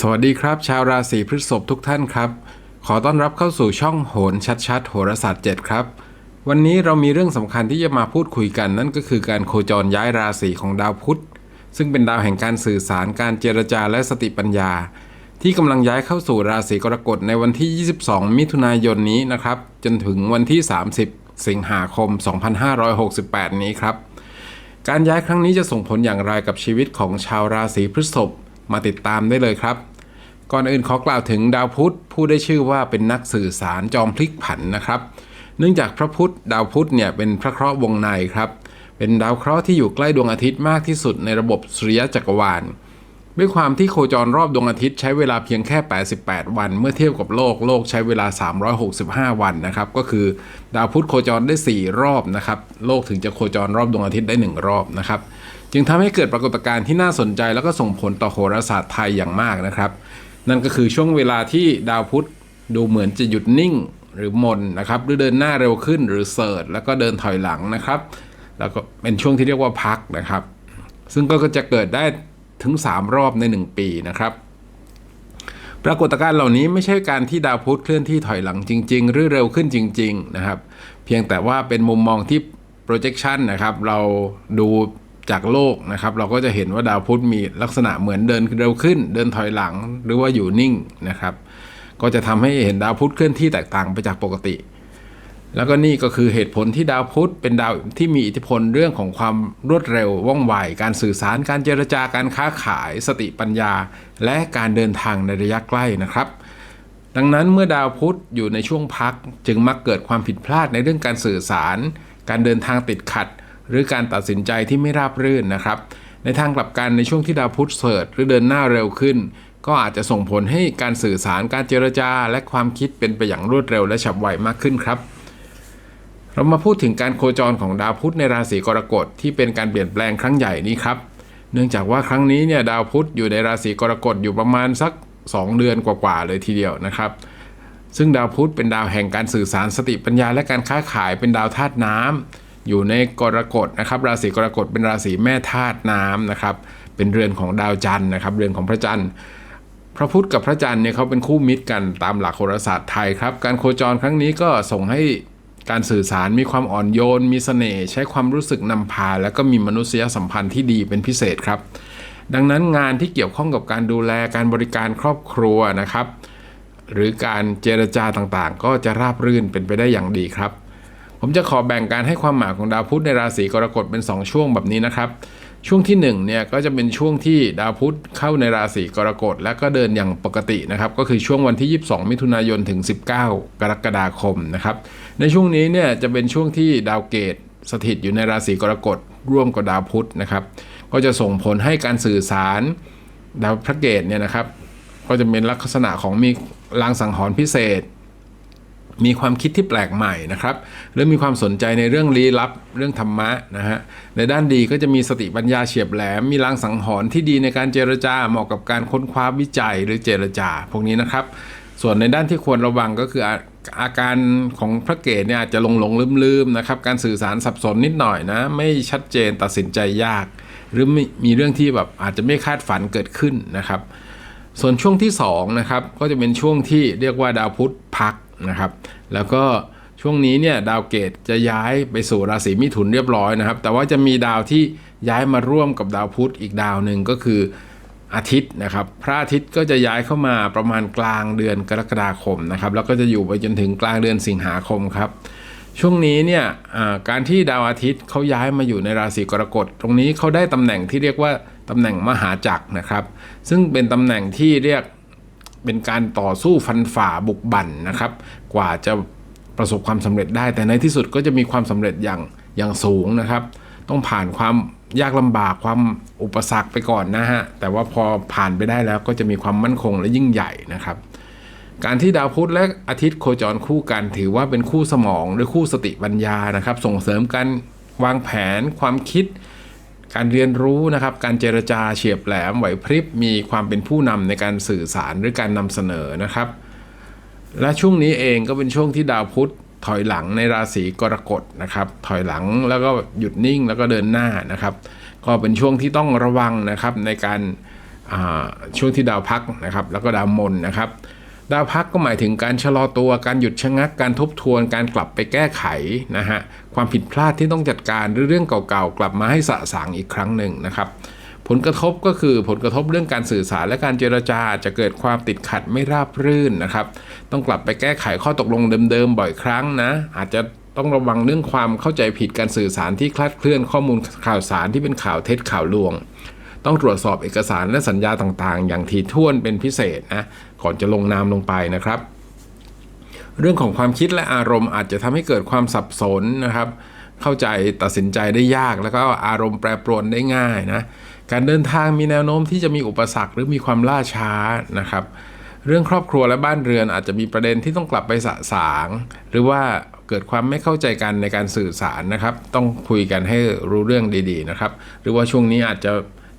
สวัสดีครับ ชาวราศีพฤษภทุกท่านครับ ขอต้อนรับเข้าสู่ช่องโหนชัดๆ โหราศาสตร์ 7 ครับ วันนี้เรามีเรื่องสำคัญที่จะมาพูดคุยกันนั่นก็คือการโคจรย้ายราศีของดาวพุธ ซึ่งเป็นดาวแห่งการสื่อสารการเจรจาและสติปัญญา ที่กำลังย้ายเข้าสู่ราศีกรกฎในวันที่ 22 มิถุนายนนี้นะครับ จนถึงวันที่ 30 สิงหาคม 2568 นี้ครับ การย้ายครั้งนี้จะส่งผลอย่างไรกับชีวิตของชาวราศีพฤษภ มาติดตามได้เลยครับ ก่อนอื่นขอกล่าวถึงดาวพุธผู้ได้ชื่อว่าเป็นนักสื่อสารจอมพลิกผันนะครับ เนื่องจากพระพุธดาวพุธเนี่ยเป็นพระเคราะห์วงในครับ เป็นดาวเคราะห์ที่อยู่ใกล้ดวงอาทิตย์มากที่สุดในระบบสุริยะจักรวาล ด้วยความที่โคจรรอบดวงอาทิตย์ใช้เวลาเพียงแค่ 88 วัน เมื่อเทียบกับโลกโลกใช้เวลา 365 วันนะครับ ก็คือดาวพุธโคจรได้ 4 รอบนะครับ โลกถึงจะโคจรรอบดวงอาทิตย์ได้ 1 รอบนะครับ จึงทำให้เกิดปรากฏการณ์ที่น่าสนใจแล้วก็ส่งผลต่อโหราศาสตร์ไทยอย่างมากนะครับ นั่นก็คือช่วงเวลาที่ดาวพุธดูเหมือนจะหยุดนิ่งหรือมนนะครับหรือเดินหน้าเร็วขึ้นหรือเสิร์ชแล้วก็เดินถอยหลังนะครับ แล้วก็เป็นช่วงที่เรียกว่าพักนะครับ ซึ่งก็จะเกิดได้ถึง 3 รอบใน 1 ปีนะครับ ปรากฏการณ์เหล่านี้ไม่ใช่การที่ดาวพุธเคลื่อนที่ถอยหลังจริง ๆ หรือเร็วขึ้นจริง ๆ นะครับ เพียงแต่ว่าเป็นมุมมองที่ projection นะครับ เราดู จากโลกนะครับ เราก็จะเห็นว่าดาวพุธมีลักษณะเหมือนเดินเร็วขึ้น เดินถอยหลังหรือว่าอยู่นิ่งนะครับ ก็จะทำให้เห็นดาวพุธเคลื่อนที่แตกต่างไปจากปกติ แล้วก็นี่ก็คือเหตุผลที่ดาวพุธเป็นดาวที่มีอิทธิพลเรื่องของความรวดเร็วว่องไวการสื่อสารการเจรจาการค้าขาย สติปัญญา และการเดินทางในระยะใกล้นะครับดังนั้นเมื่อดาวพุธอยู่ในช่วงพักจึงมักเกิดความผิดพลาดในเรื่องการสื่อสาร การเดินทางติดขัด หรือการตัดสินใจที่ไม่ราบรื่นนะครับ ในทางกลับกันในช่วงที่ดาวพุธเสิร์ชหรือเดินหน้าเร็วขึ้น ก็อาจจะส่งผลให้การสื่อสารการเจรจา และความคิดเป็นไปอย่างรวดเร็วและฉับไวมากขึ้นครับเรามาพูดถึงการโคจรของดาวพุธในราศีกรกฎที่เป็นการเปลี่ยนแปลงครั้งใหญ่นี้ครับ เนื่องจากว่าครั้งนี้เนี่ยดาวพุธอยู่ในราศีกรกฎอยู่ประมาณสัก 2 เดือนกว่าๆเลยทีเดียวนะครับ ซึ่งดาวพุธเป็นดาวแห่งการสื่อสารสติปัญญาและการค้าขายเป็นดาวธาตุน้ำ อยู่ในกรกฎนะครับ ราศีกรกฎเป็นราศีแม่ธาตุน้ำนะครับ เป็นเรือนของดาวจันทร์นะครับ เรือนของพระจันทร์พระพุธกับพระจันทร์เนี่ยเขาเป็นคู่มิตรกันตามหลักโหราศาสตร์ไทยครับ การโคจรครั้งนี้ก็ส่งให้การสื่อสารมีความอ่อนโยน มีเสน่ห์ใช้ความรู้สึกนำพา แล้วก็มีมนุษยสัมพันธ์ที่ดีเป็นพิเศษครับ ดังนั้นงานที่เกี่ยวข้องกับการดูแลการบริการครอบครัวนะครับ หรือการเจรจาต่างๆ ก็จะราบรื่นเป็นไปได้อย่างดีครับ ผมจะขอแบ่งการให้ความหมายของดาวพุธในราศีกรกฎเป็น 2 ช่วงแบบนี้นะครับ ช่วงที่1เนี่ยก็จะเป็นช่วงที่ดาวพุธเข้าในราศีกรกฎและก็เดินอย่างปกตินะครับ ก็คือช่วงวันที่ 22 มิถุนายนถึง 19 กรกฎาคมนะครับ ในช่วงนี้เนี่ยจะเป็นช่วงที่ดาวเกตสถิตอยู่ในราศีกรกฎร่วมกับดาวพุธนะครับ ก็จะส่งผลให้การสื่อสารดาวพระเกตเนี่ยนะครับ ก็จะเป็นลักษณะของมีลางสังหรณ์พิเศษ มีความคิดที่แปลกใหม่นะครับหรือมีความสนใจในเรื่องลี้ลับเรื่องธรรมะนะฮะในด้านดีก็จะมีสติปัญญาเฉียบแหลม มีลางสังหรณ์ที่ดีในการเจรจาเหมาะกับการค้นคว้าวิจัยหรือเจรจา พวกนี้นะครับ ส่วนในด้านที่ควรระวังก็คืออาการของพระเกตเนี่ยอาจจะหลงหลงลืมลืมๆนะครับการสื่อสารสับสนนิดหน่อยนะ ไม่ชัดเจนตัดสินใจยาก หรือมีมีเรื่องที่แบบอาจจะไม่คาดฝันเกิดขึ้นนะครับ ส่วนช่วงที่2นะครับก็จะเป็นช่วงที่เรียกว่าดาวพุธพัก นะครับ แล้วก็ช่วงนี้เนี่ยดาวเกตจะย้ายไปสู่ราศีมิถุนเรียบร้อยนะครับ แต่ว่าจะมีดาวที่ย้ายมาร่วมกับดาวพุธอีกดาวหนึ่งก็คืออาทิตย์นะครับ พระอาทิตย์ก็จะย้ายเข้ามาประมาณกลางเดือนกรกฎาคมนะครับ แล้วก็จะอยู่ไปจนถึงกลางเดือนสิงหาคมครับ ช่วงนี้เนี่ยการที่ดาวอาทิตย์เขาย้ายมาอยู่ในราศีกรกฎตรงนี้เขาได้ตำแหน่งที่เรียกว่าตำแหน่งมหาจักรนะครับ ซึ่งเป็นตำแหน่งที่เรียก เป็นการต่อสู้ฟันฝ่าบุกบั่นนะครับ กว่าจะประสบความสำเร็จได้ แต่ในที่สุดก็จะมีความสำเร็จอย่างอย่างสูงนะครับ ต้องผ่านความยากลำบากความอุปสรรคไปก่อนนะฮะ แต่ว่าพอผ่านไปได้แล้วก็จะมีความมั่นคงและยิ่งใหญ่นะครับ การที่ดาวพุธและอาทิตย์โคจรคู่กัน ถือว่าเป็นคู่สมองหรือคู่สติปัญญานะครับ ส่งเสริมการวางแผนความคิด การเรียนรู้นะครับ การเจรจาเฉียบแหลมไหวพริบ มีความเป็นผู้นำในการสื่อสารหรือการนำเสนอนะครับ และช่วงนี้เองก็เป็นช่วงที่ดาวพุธถอยหลังในราศีกรกฎนะครับ ถอยหลังแล้วก็หยุดนิ่งแล้วก็เดินหน้านะครับ ก็เป็นช่วงที่ต้องระวังนะครับในการช่วงที่ดาวพักนะครับ แล้วก็ดาวมนนะครับ ดาวพักก็หมายถึงการชะลอตัว การหยุดชะงัก การทบทวน การกลับไปแก้ไขนะฮะ ความผิดพลาดที่ต้องจัดการหรือเรื่องเก่าๆ กลับมาให้สะสางอีกครั้งหนึ่งนะครับผลกระทบก็คือผลกระทบเรื่องการสื่อสารและการเจรจาจะเกิดความติดขัดไม่ราบรื่นนะครับ ต้องกลับไปแก้ไขข้อตกลงเดิมๆบ่อยครั้งนะ อาจจะต้องระวังเรื่องความเข้าใจผิดการสื่อสารที่คลาดเคลื่อนข้อมูลข่าวสารที่เป็นข่าวเท็จข่าวลวง ต้องตรวจสอบเอกสารและสัญญาต่างๆ อย่างถี่ถ้วนเป็นพิเศษนะก่อนจะลงนามลงไปนะครับ เรื่องของความคิดและอารมณ์อาจจะทำให้เกิดความสับสนนะครับ เข้าใจตัดสินใจได้ยากแล้วก็อารมณ์แปรปรวนได้ง่ายนะการเดินทางมีแนวโน้มที่จะมีอุปสรรคหรือมีความล่าช้านะครับ เรื่องครอบครัวและบ้านเรือนอาจจะมีประเด็นที่ต้องกลับไปสะสาง หรือว่าเกิดความไม่เข้าใจกันในการสื่อสารนะครับ ต้องคุยกันให้รู้เรื่องดีๆนะครับ หรือว่าช่วงนี้อาจจะ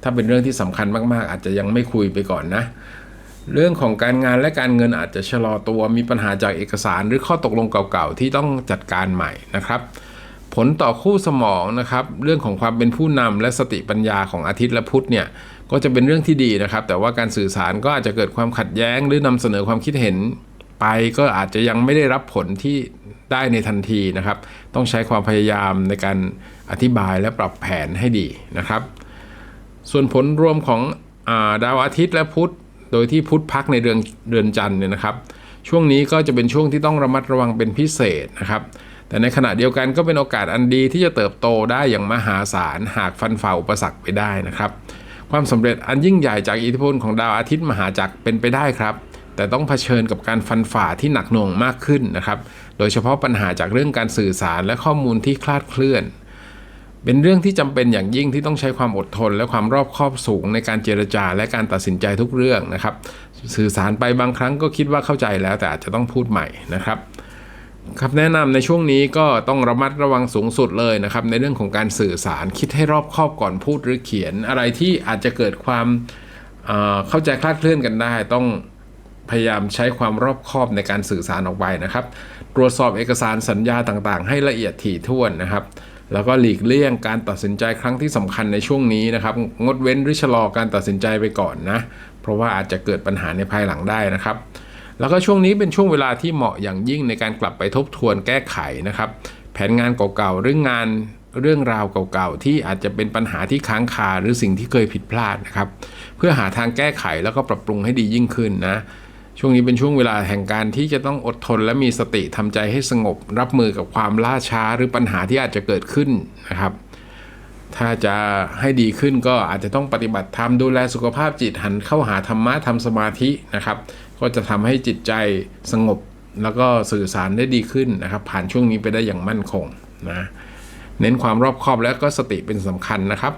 ถ้าเป็นเรื่องที่สำคัญมากๆ อาจจะยังไม่คุยไปก่อนนะ เรื่องของการงานและการเงินอาจจะชะลอตัวมีปัญหาจากเอกสารหรือข้อตกลงเก่าๆ ที่ต้องจัดการใหม่นะครับ ผลต่อคู่สมองนะครับ เรื่องของความเป็นผู้นำและสติปัญญาของอาทิตย์และพุธเนี่ยก็จะเป็นเรื่องที่ดีนะครับ แต่ว่าการสื่อสารก็อาจจะเกิดความขัดแย้ง หรือนำเสนอความคิดเห็นไปก็อาจจะยังไม่ได้รับผลที่ได้ในทันทีนะครับ ต้องใช้ความพยายามในการอธิบายและปรับแผนให้ดีนะครับ ส่วนผลรวมของอาดาวอาทิตย์และพุธโดยที่พุธพักในเดือนเดือนจันทร์เนี่ยนะครับ ช่วงนี้ก็จะเป็นช่วงที่ต้องระมัดระวังเป็นพิเศษนะครับ แต่ในขณะเดียวกันก็เป็นโอกาสอันดีที่จะเติบโตได้อย่างมหาศาลหากฟันฝ่าอุปสรรคไปได้นะครับ ความสำเร็จอันยิ่งใหญ่จากอิทธิพลของดาวอาทิตย์มหาจักรเป็นไปได้ครับ แต่ต้องเผชิญกับการฟันฝ่าที่หนักหน่วงมากขึ้นนะครับ โดยเฉพาะปัญหาจากเรื่องการสื่อสารและข้อมูลที่คลาดเคลื่อน เป็นเรื่องที่จำเป็นอย่างยิ่งที่ต้องใช้ความอดทน และความรอบคอบสูงในการเจรจาและการตัดสินใจทุกเรื่องนะครับ สื่อสารไปบางครั้งก็คิดว่าเข้าใจแล้วแต่อาจจะต้องพูดใหม่นะครับครับแนะนำในช่วงนี้ก็ต้องระมัดระวังสูงสุดเลยนะครับ ในเรื่องของการสื่อสารคิดให้รอบคอบก่อนพูดหรือเขียน อะไรที่อาจจะเกิดความเเข้าใจคลาดเคลื่อนกันได้ ต้องพยายามใช้ความรอบคอบในการสื่อสารออกไปนะครับ ตรวจสอบเอกสารสัญญาต่างๆ ให้ละเอียดถี่ถ้วนนะครับ แล้วก็หลีกเลี่ยงการตัดสินใจครั้งที่สำคัญในช่วงนี้นะครับ งดเว้นหรือชะลอการตัดสินใจไปก่อนนะ เพราะว่าอาจจะเกิดปัญหาในภายหลังได้นะครับ แล้วก็ช่วงนี้เป็นช่วงเวลาที่เหมาะอย่างยิ่งในการกลับไปทบทวนแก้ไขนะครับ แผนงานเก่าๆหรืองานเรื่องราวเก่าๆ ที่อาจจะเป็นปัญหาที่ค้างคาหรือสิ่งที่เคยผิดพลาดนะครับ เพื่อหาทางแก้ไขแล้วก็ปรับปรุงให้ดียิ่งขึ้นนะ ช่วงนี้เป็นช่วงเวลาแห่งการที่จะต้องอดทนและมีสติทำใจให้สงบ รับมือกับความล่าช้าหรือปัญหาที่อาจจะเกิดขึ้นนะครับ ถ้าจะให้ดีขึ้นก็อาจจะต้องปฏิบัติธรรมดูแลสุขภาพจิตหันเข้าหาธรรมะทำสมาธินะครับ ก็จะทำให้จิตใจสงบ แล้วก็สื่อสารได้ดีขึ้นนะครับ ผ่านช่วงนี้ไปได้อย่างมั่นคงนะเน้นความรอบคอบและก็สติเป็นสำคัญนะครับ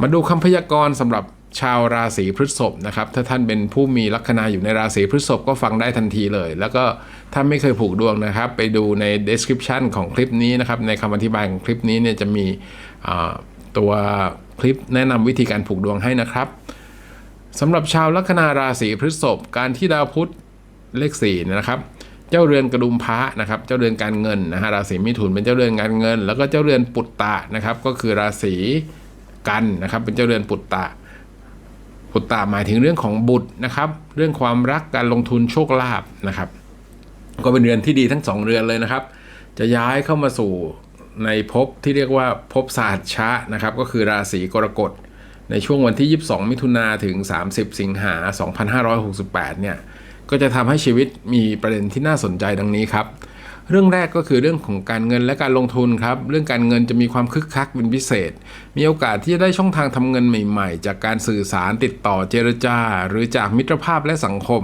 มาดูคำพยากรณ์สำหรับ ชาวราศีพฤษภนะครับ ถ้าท่านเป็นผู้มีลัคนาอยู่ในราศีพฤษภก็ฟังได้ทันทีเลย แล้วก็ถ้าไม่เคยผูกดวงนะครับ ไปดูใน description ของคลิปนี้นะครับ ในคำอธิบายของคลิปนี้เนี่ยจะมีตัวคลิปแนะนำวิธีการผูกดวงให้นะครับสำหรับชาวลัคนาราศีพฤษภการที่ดาวพุธเลขสี่นะครับ เจ้าเรือนกระดุมพระนะครับ เจ้าเรือนการเงินนะฮะราศีมิถุนเป็นเจ้าเรือนการเงิน แล้วก็เจ้าเรือนปุตตะนะครับ ก็คือราศีกันนะครับ เป็นเจ้าเรือนปุตตะ ปุตตะหมายถึงเรื่องของบุตรนะครับ เรื่องความรักการลงทุนโชคลาภนะครับ ก็เป็นเรือนที่ดีทั้งสองเรือนเลยนะครับ จะย้ายเข้ามาสู่ในภพที่เรียกว่าภพสหัชชะนะครับ ก็คือราศีกรกฎในช่วงวันที่ 22 มิถุนาถึง 30 สิงหา 2568 เนี่ย ก็จะทำให้ชีวิตมีประเด็นที่น่าสนใจดังนี้ครับ เรื่องแรกก็คือเรื่องของการเงินและการลงทุนครับ เรื่องการเงินจะมีความคึกคักเป็นพิเศษ มีโอกาสที่จะได้ช่องทางทำเงินใหม่ ๆ จากการสื่อสารติดต่อเจรจา หรือจากมิตรภาพและสังคม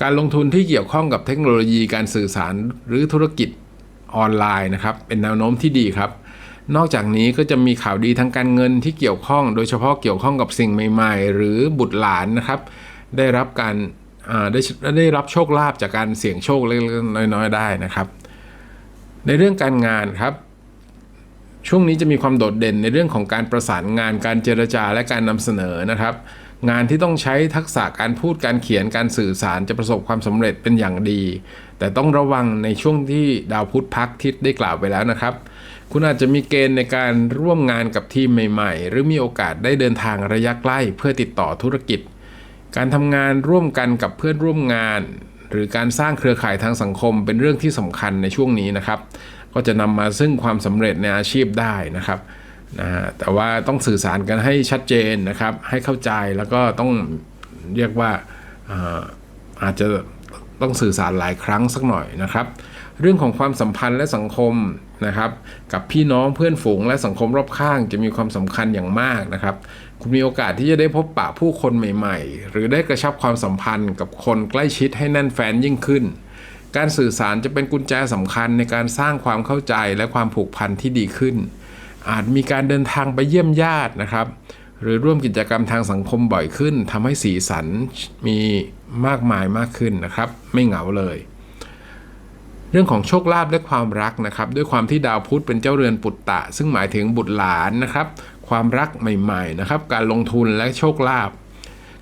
การลงทุนที่เกี่ยวข้องกับเทคโนโลยีการสื่อสารหรือธุรกิจออนไลน์นะครับ เป็นแนวโน้มที่ดีครับ นอกจากนี้ก็จะมีข่าวดีทางการเงินที่เกี่ยวข้อง โดยเฉพาะเกี่ยวข้องกับสิ่งใหม่ ๆ หรือบุตรหลานนะครับ ได้รับการ ได้ได้รับโชคลาภจากการเสี่ยงโชคเล็กๆน้อยๆได้นะครับ ในเรื่องการงานครับ ช่วงนี้จะมีความโดดเด่นในเรื่องของการประสานงานการเจรจาและการนำเสนอนะครับ งานที่ต้องใช้ทักษะการพูดการเขียนการสื่อสารจะประสบความสำเร็จเป็นอย่างดี แต่ต้องระวังในช่วงที่ดาวพุธพักทิศได้กล่าวไปแล้วนะครับคุณอาจจะมีเกณฑ์ในการร่วมงานกับทีมใหม่ ๆ หรือมีโอกาสได้เดินทางระยะใกล้เพื่อติดต่อธุรกิจ การทำงานร่วมกันกับเพื่อนร่วมงาน หรือการสร้างเครือข่ายทางสังคมเป็นเรื่องที่สำคัญในช่วงนี้นะครับ ก็จะนำมาซึ่งความสำเร็จในอาชีพได้นะครับนะฮะแต่ว่าต้องสื่อสารกันให้ชัดเจนนะครับ ให้เข้าใจแล้วก็ต้องเรียกว่าอ่าอาจจะต้องสื่อสารหลายครั้งสักหน่อยนะครับ เรื่องของความสัมพันธ์และสังคมนะครับ กับพี่น้องเพื่อนฝูงและสังคมรอบข้างจะมีความสำคัญอย่างมากนะครับ คุณมีโอกาสที่จะได้พบปะผู้คนใหม่ๆ หรือได้กระชับความสัมพันธ์กับคนใกล้ชิดให้แน่นแฟนยิ่งขึ้น การสื่อสารจะเป็นกุญแจสำคัญในการสร้างความเข้าใจและความผูกพันที่ดีขึ้น อาจมีการเดินทางไปเยี่ยมญาตินะครับ หรือร่วมกิจกรรมทางสังคมบ่อยขึ้นทำให้สีสันมีมากมายมากขึ้นนะครับ ไม่เหงาเลยเรื่องของโชคลาภและความรักนะครับ ด้วยความที่ดาวพุธเป็นเจ้าเรือนปุตตะ ซึ่งหมายถึงบุตรหลานนะครับ ความรักใหม่ๆนะครับ การลงทุนและโชคลาภ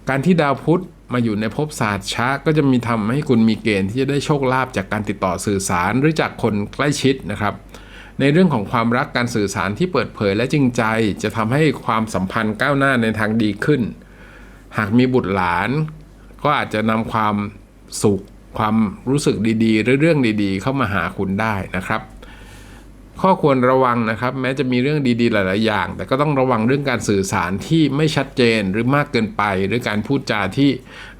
การที่ดาวพุธมาอยู่ในภพศาสตร์ช้าก็จะมีทำให้คุณมีเกณฑ์ที่จะได้โชคลาภจากการติดต่อสื่อสารหรือจากคนใกล้ชิดนะครับ ในเรื่องของความรักการสื่อสารที่เปิดเผยและจริงใจ จะทำให้ความสัมพันธ์ก้าวหน้าในทางดีขึ้น หากมีบุตรหลาน ก็อาจจะนำความสุข ความรู้สึกดีๆ หรือเรื่องดีๆ เข้ามาหาคุณได้นะครับ ข้อควรระวังนะครับ แม้จะมีเรื่องดีๆ หลาย ๆ อย่าง แต่ก็ต้องระวังเรื่องการสื่อสารที่ไม่ชัดเจนหรือมากเกินไป หรือการพูดจาที่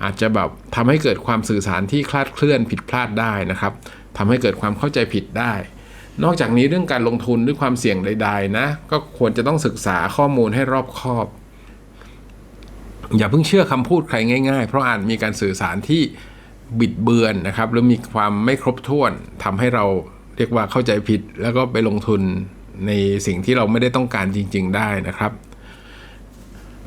อาจจะแบบทำให้เกิดความสื่อสารที่คลาดเคลื่อนผิดพลาดได้นะครับทำให้เกิดความเข้าใจผิดได้ นอกจากนี้เรื่องการลงทุนด้วยความเสี่ยงใด ๆ นะ ก็ควรจะต้องศึกษาข้อมูลให้รอบคอบ อย่าเพิ่งเชื่อคำพูดใครง่าย ๆ เพราะอาจมีการสื่อสารที่บิดเบือนนะครับ หรือมีความไม่ครบถ้วนทำให้เรา เรียกว่าเข้าใจผิดแล้วก็ไปลงทุนในสิ่งที่เราไม่ได้ต้องการจริง ๆ ได้นะครับ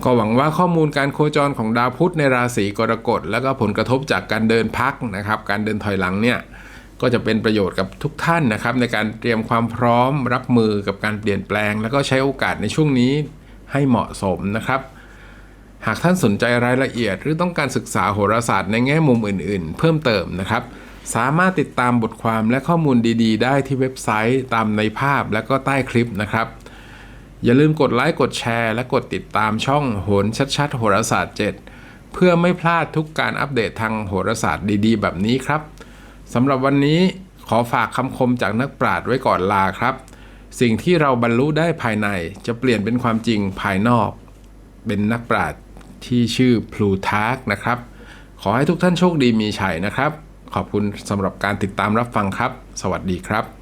ก็หวังว่าข้อมูลการโคจรของดาวพุธในราศีกรกฎแล้วก็ผลกระทบจากการเดินพักนะครับ การเดินถอยหลังเนี่ยก็จะเป็นประโยชน์กับทุกท่านนะครับ ในการเตรียมความพร้อมรับมือกับการเปลี่ยนแปลง แล้วก็ใช้โอกาสในช่วงนี้ให้เหมาะสมนะครับ หากท่านสนใจรายละเอียด หรือต้องการศึกษาโหราศาสตร์ในแง่มุมอื่น ๆ เพิ่มเติมนะครับ สามารถติดตามบทความและข้อมูลดี ๆ ได้ที่เว็บไซต์ตามในภาพและก็ใต้คลิปนะครับ อย่าลืมกดไลค์กดแชร์ และกดติดตามช่องโหนชัดๆโหราศาสตร์ 7 เพื่อไม่พลาดทุกการอัปเดตทางโหราศาสตร์ดีๆ แบบนี้ครับสำหรับวันนี้ขอฝากคำคมจากนักปราชญ์ไว้ก่อนลาครับ สิ่งที่เราบรรลุได้ภายในจะเปลี่ยนเป็นความจริงภายนอก เป็นนักปราชญ์ที่ชื่อพลูทาร์กนะครับ ขอให้ทุกท่านโชคดีมีชัยนะครับ ขอบคุณสำหรับการติดตามรับฟังครับ สวัสดีครับ